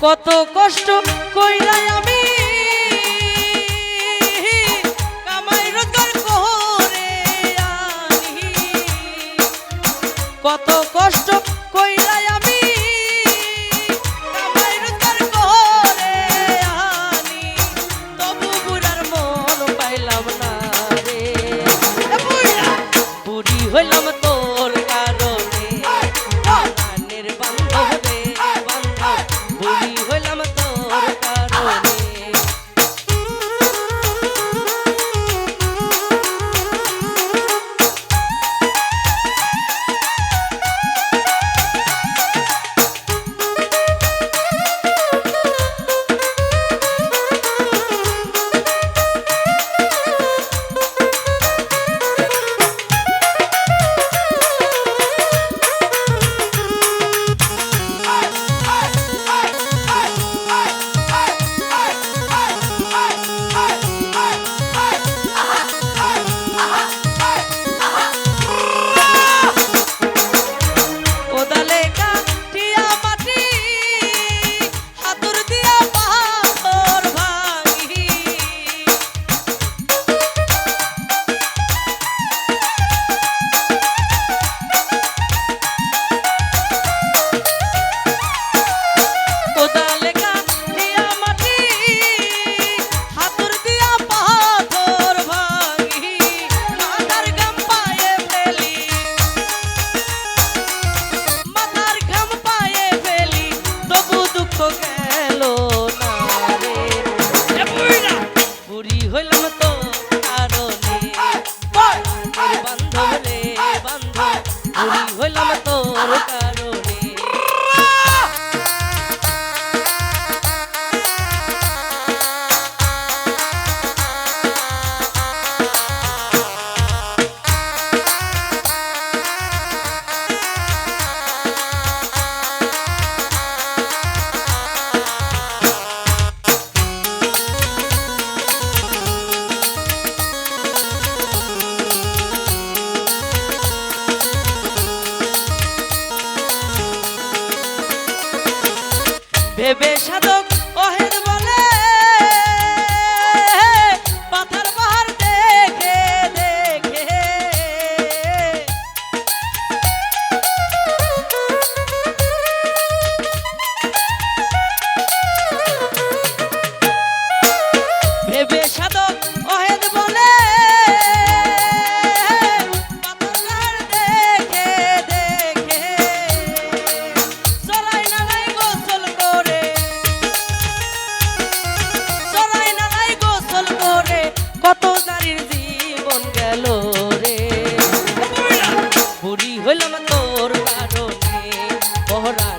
কত কষ্ট কইরাই আমি বুড়ি হইলাম তোর কাল পহরানের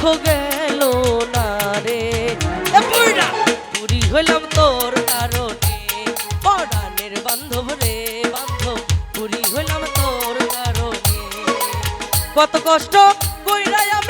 দুঃখ গেল না রে। পুরি হইলাম তোর কারণে। পড়ানের বান্ধব রে বান্ধব, বুড়ি হইলাম তোর কারণে। কত কষ্ট কইরা আমি